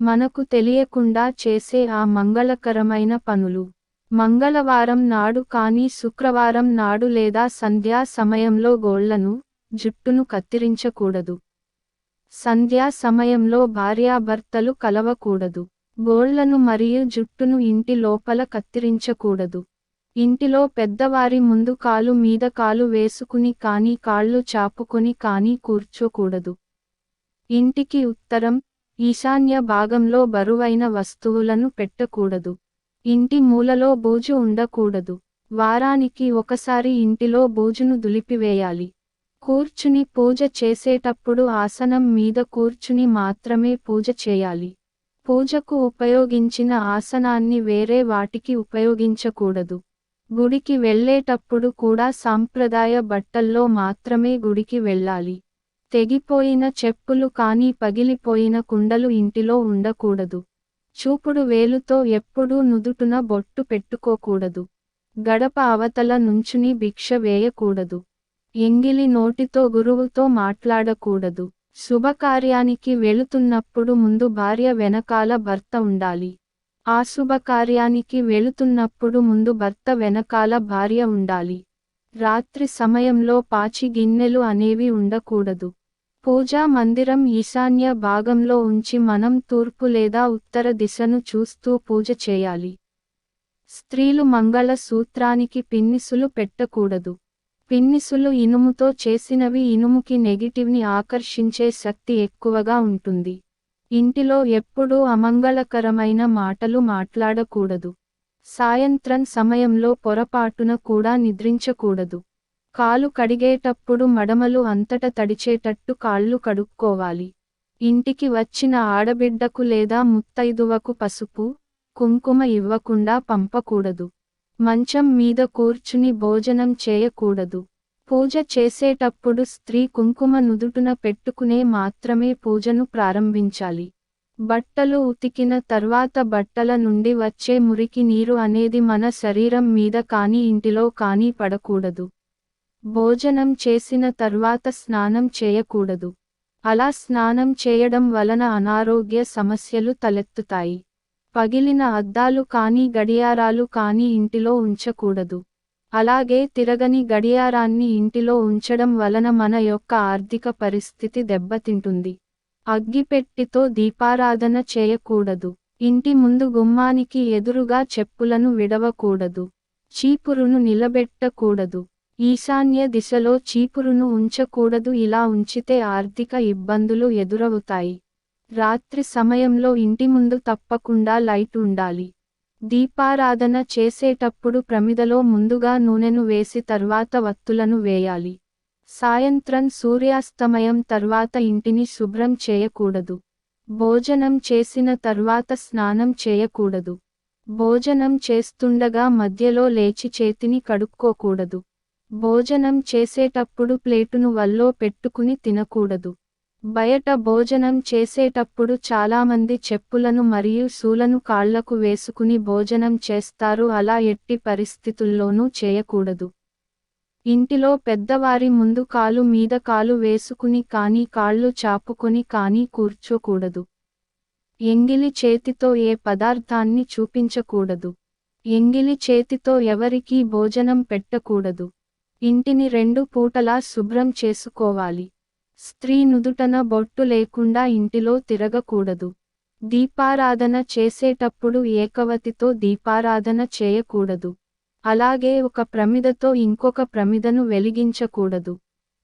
మనకు తెలియకుండా చేసే ఆ మంగళకరమైన పనులు. మంగళవారం నాడు కానీ శుక్రవారం నాడు లేదా సంధ్యా సమయంలో గోళ్ళను జుట్టును కత్తిరించకూడదు. సంధ్యా సమయంలో భార్యాభర్తలు కలవకూడదు. గోళ్ళను మరియు జుట్టును ఇంటి లోపల కత్తిరించకూడదు. ఇంటిలో పెద్దవారి ముందు కాలు మీద కాలు వేసుకుని కానీ కాళ్ళు చాపుకొని కానీ కూర్చోకూడదు. ఇంటికి ఉత్తరం ఈశాన్య భాగంలో బరువైన వస్తువులను పెట్టకూడదు. ఇంటి మూలలో బూజు ఉండకూడదు. వారానికి ఒకసారి ఇంటిలో బూజును దులిపివేయాలి. కూర్చుని పూజ చేసేటప్పుడు ఆసనం మీద కూర్చుని మాత్రమే పూజ చేయాలి. పూజకు ఉపయోగించిన ఆసనాన్ని వేరే వాటికి ఉపయోగించకూడదు. గుడికి వెళ్ళేటప్పుడు కూడా సాంప్రదాయ బట్టల్లో మాత్రమే గుడికి వెళ్ళాలి. తెగిపోయిన చెప్పులు కానీ పగిలిపోయిన కుండలు ఇంటిలో ఉండకూడదు. చూపుడు వేలుతో ఎప్పుడూ నుదుటున బొట్టు పెట్టుకోకూడదు. గడప అవతల నుంచుని భిక్ష వేయకూడదు. ఎంగిలి నోటితో గురువుతో మాట్లాడకూడదు. శుభకార్యానికి వెళుతున్నప్పుడు ముందు భార్య వెనకాల భర్త ఉండాలి. ఆ శుభకార్యానికి వెళుతున్నప్పుడు ముందు భర్త వెనకాల భార్య ఉండాలి. రాత్రి సమయంలో పాచి గిన్నెలు అనేవి ఉండకూడదు. పూజా మందిరం ఈశాన్య భాగంలో ఉంచి మనం తూర్పు లేదా ఉత్తర దిశను చూస్తూ పూజ చేయాలి. స్త్రీలు మంగళ సూత్రానికి పిన్నిసులు పెట్టకూడదు. పిన్నిసులు ఇనుముతో చేసినవి ఇనుముకి నెగిటివ్ని ఆకర్షించే శక్తి ఎక్కువగా ఉంటుంది. ఇంటిలో ఎప్పుడూ అమంగళకరమైన మాటలు మాట్లాడకూడదు. సాయంత్రం సమయంలో పొరపాటున కూడా నిద్రించకూడదు. కాలు కడిగేటప్పుడు మడమలు అంతట తడిచేటట్టు కాళ్ళు కడుక్కోవాలి. ఇంటికి వచ్చిన ఆడబిడ్డకు లేదా ముత్తైదువకు పసుపు కుంకుమ ఇవ్వకుండా పంపకూడదు. మంచం మీద కూర్చుని భోజనం చేయకూడదు. పూజ చేసేటప్పుడు స్త్రీ కుంకుమ నుదుటున పెట్టుకునే మాత్రమే పూజను ప్రారంభించాలి. బట్టలు ఉతికిన తర్వాత బట్టల నుండి వచ్చే మురికి నీరు అనేది మన శరీరం మీద కానీ ఇంటిలో కానీ పడకూడదు. భోజనం చేసిన తర్వాత స్నానం చేయకూడదు. అలా స్నానం చేయడం వలన అనారోగ్య సమస్యలు తలెత్తుతాయి. పగిలిన అద్దాలు కానీ గడియారాలు కానీ ఇంటిలో ఉంచకూడదు. అలాగే తిరగని గడియారాన్ని ఇంటిలో ఉంచడం వలన మన యొక్క ఆర్థిక పరిస్థితి దెబ్బతింటుంది. అగ్గిపెట్టితో దీపారాధన చేయకూడదు. ఇంటి ముందు గుమ్మానికి ఎదురుగా చెప్పులను విడవకూడదు. చీపురును నిలబెట్టకూడదు. ఈశాన్య దిశలో చీపురును ఉంచకూడదు. ఇలా ఉంచితే ఆర్థిక ఇబ్బందులు ఎదురవుతాయి. రాత్రి సమయంలో ఇంటి ముందు తప్పకుండా లైట్ ఉండాలి. దీపారాధన చేసేటప్పుడు ప్రమిదలో ముందుగా నూనెను వేసి తర్వాత వత్తులను వేయాలి. సాయంత్రం సూర్యాస్తమయం తర్వాత ఇంటిని శుభ్రం చేయకూడదు. భోజనం చేసిన తర్వాత స్నానం చేయకూడదు. భోజనం చేస్తుండగా మధ్యలో లేచి చేతిని కడుక్కోకూడదు. భోజనం చేసేటప్పుడు ప్లేటును వల్లో పెట్టుకుని తినకూడదు. బయట భోజనం చేసేటప్పుడు చాలామంది చెప్పులను మరియు శూలను కాళ్ళకు వేసుకుని భోజనం చేస్తారు. అలా ఎట్టి పరిస్థితుల్లోనూ చేయకూడదు. ఇంటిలో పెద్దవారి ముందు కాలు మీద కాలు వేసుకుని కానీ కాళ్ళు చాపుకొని కానీ కూర్చోకూడదు. ఎంగిలి చేతితో ఏ పదార్థాన్ని చూపించకూడదు. ఎంగిలి చేతితో ఎవరికీ భోజనం పెట్టకూడదు. ఇంటిని రెండు పూటలా శుభ్రం చేసుకోవాలి. స్త్రీ నుదుటన బొట్టు లేకుండా ఇంటిలో తిరగకూడదు. దీపారాధన చేసేటప్పుడు ఏకవతితో దీపారాధన చేయకూడదు. అలాగే ఒక ప్రమిదతో ఇంకొక ప్రమిదను వెలిగించకూడదు.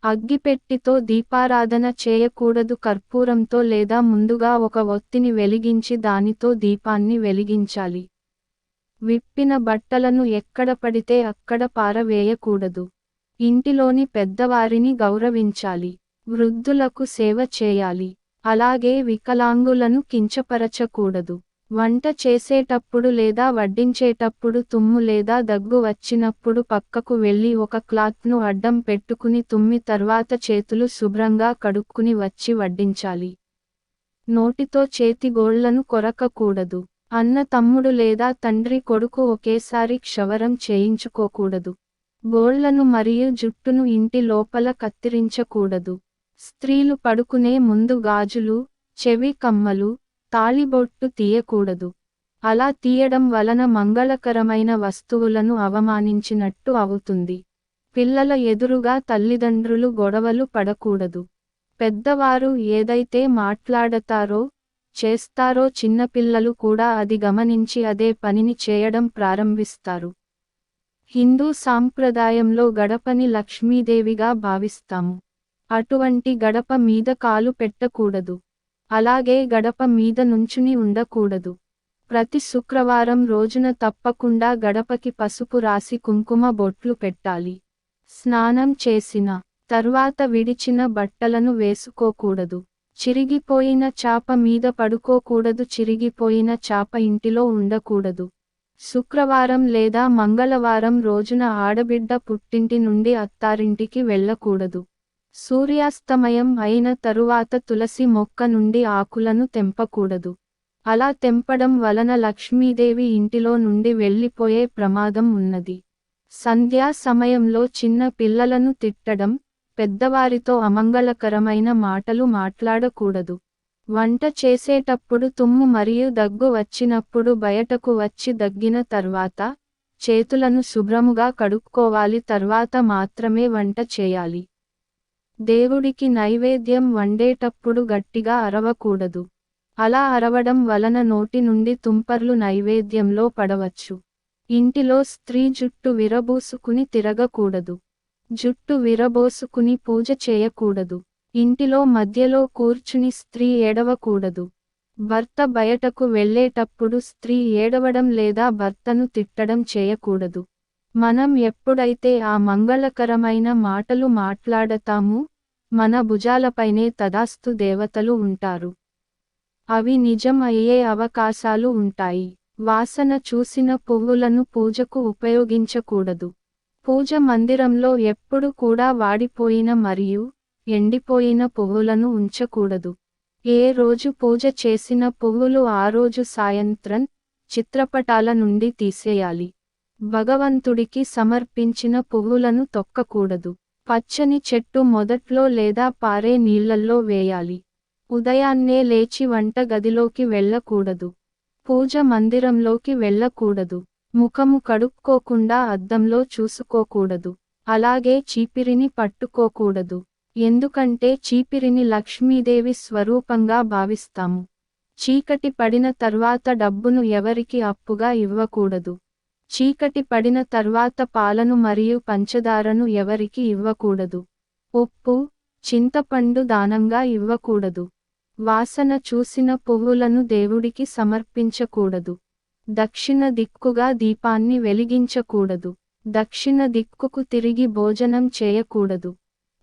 అగ్గిపెట్టితో దీపారాధన చేయకూడదు. కర్పూరంతో లేదా ముందుగా ఒక ఒత్తిని వెలిగించి దానితో దీపాన్ని వెలిగించాలి. విప్పిన బట్టలను ఎక్కడ పడితే అక్కడ పారవేయకూడదు. ఇంటిలోని పెద్దవారిని గౌరవించాలి. వృద్ధులకు సేవ చేయాలి. అలాగే వికలాంగులను కించపరచకూడదు. వంట చేసేటప్పుడు లేదా వడ్డించేటప్పుడు తుమ్ము లేదా దగ్గు వచ్చినప్పుడు పక్కకు వెళ్ళి ఒక క్లాత్ను అడ్డం పెట్టుకుని తుమ్మి తర్వాత చేతులు శుభ్రంగా కడుక్కుని వచ్చి వడ్డించాలి. నోటితో చేతి గోళ్ళను కొరకకూడదు. అన్న తమ్ముడు లేదా తండ్రి కొడుకు ఒకేసారి క్షవరం చేయించుకోకూడదు. గోళ్ళను మరియు జుట్టును ఇంటి లోపల కత్తిరించకూడదు. స్త్రీలు పడుకునే ముందు గాజులు చెవి కమ్మలు తాళిబొట్టు తీయకూడదు. అలా తీయడం వలన మంగళకరమైన వస్తువులను అవమానించినట్టు అవుతుంది. పిల్లల ఎదురుగా తల్లిదండ్రులు గొడవలు పడకూడదు. పెద్దవారు ఏదైతే మాట్లాడతారో చేస్తారో చిన్నపిల్లలు కూడా అది గమనించి అదే పనిని చేయడం ప్రారంభిస్తారు. హిందూ సాంప్రదాయంలో గడపని లక్ష్మీదేవిగా భావిస్తాము. అటువంటి గడప మీద కాలు పెట్టకూడదు. అలాగే గడప మీద నుంచుని ఉండకూడదు. ప్రతి శుక్రవారం రోజున తప్పకుండా గడపకి పసుపు రాసి కుంకుమ బొట్లు పెట్టాలి. స్నానం చేసిన తర్వాత విడిచిన బట్టలను వేసుకోకూడదు. చిరిగిపోయిన చాప మీద పడుకోకూడదు. చిరిగిపోయిన చాప ఇంటిలో ఉండకూడదు. శుక్రవారం లేదా మంగళవారం రోజున ఆడబిడ్డ పుట్టింటి నుండి అత్తారింటికి వెళ్ళకూడదు. సూర్యాస్తమయం అయిన తరువాత తులసి మొక్క నుండి ఆకులను తెంపకూడదు. అలా తెంపడం వలన లక్ష్మీదేవి ఇంటిలో నుండి వెళ్ళిపోయే ప్రమాదం ఉన్నది. సంధ్యా సమయంలో చిన్న పిల్లలను తిట్టడం పెద్దవారితో అమంగళకరమైన మాటలు మాట్లాడకూడదు. వంట చేసేటప్పుడు తుమ్ము మరియు దగ్గు వచ్చినప్పుడు బయటకు వచ్చి దగ్గిన తర్వాత చేతులను శుభ్రముగా కడుక్కోవాలి. తర్వాత మాత్రమే వంట చేయాలి. దేవుడికి నైవేద్యం వండేటప్పుడు గట్టిగా అరవకూడదు. అలా అరవడం వలన నోటి నుండి తుంపర్లు నైవేద్యంలో పడవచ్చు. ఇంటిలో స్త్రీ జుట్టు విరబోసుకుని తిరగకూడదు. జుట్టు విరబోసుకుని పూజ చేయకూడదు. ఇంటిలో మధ్యలో కూర్చుని స్త్రీ ఏడవకూడదు. భర్త బయటకు వెళ్ళేటప్పుడు స్త్రీ ఏడవడం లేదా భర్తను తిట్టడం చేయకూడదు. మనం ఎప్పుడైతే ఆ మంగళకరమైన మాటలు మాట్లాడతామో మన భుజాలపైనే తదాస్తు దేవతలు ఉంటారు. అవి నిజం అయ్యే అవకాశాలు ఉంటాయి. వాసన చూసిన పువ్వులను పూజకు ఉపయోగించకూడదు. పూజ మందిరంలో ఎప్పుడు కూడా వాడిపోయిన మరియు ఎండిపోయిన పువ్వులను ఉంచకూడదు. ఏ రోజు పూజ చేసిన పువ్వులు ఆ రోజు సాయంత్రం చిత్రపటాల నుండి తీసేయాలి. భగవంతుడికి సమర్పించిన పువ్వులను తొక్కకూడదు. పచ్చని చెట్టు మొదట్లో లేదా పారే నీళ్ళల్లో వేయాలి. ఉదయాన్నే లేచి వంట గదిలోకి వెళ్ళకూడదు. పూజ మందిరంలోకి వెళ్ళకూడదు. ముఖము కడుక్కోకుండా అద్దంలో చూసుకోకూడదు. అలాగే చీపిరిని పట్టుకోకూడదు. ఎందుకంటే చీపిరిని లక్ష్మీదేవి స్వరూపంగా భావిస్తాము. చీకటి పడిన తర్వాత డబ్బును ఎవరికి అప్పుగా ఇవ్వకూడదు. చీకటి పడిన తర్వాత పాలను మరియు పంచదారను ఎవరికి ఇవ్వకూడదు. ఉప్పు చింతపండు దానంగా ఇవ్వకూడదు. వాసన చూసిన పువ్వులను దేవుడికి సమర్పించకూడదు. దక్షిణ దిక్కుగా దీపాన్ని వెలిగించకూడదు. దక్షిణ దిక్కుకు తిరిగి భోజనం చేయకూడదు.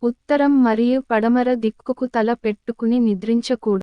ఉత్తరం మరియు పడమర దిక్కుకు తల పెట్టుకుని నిద్రించకూడదు.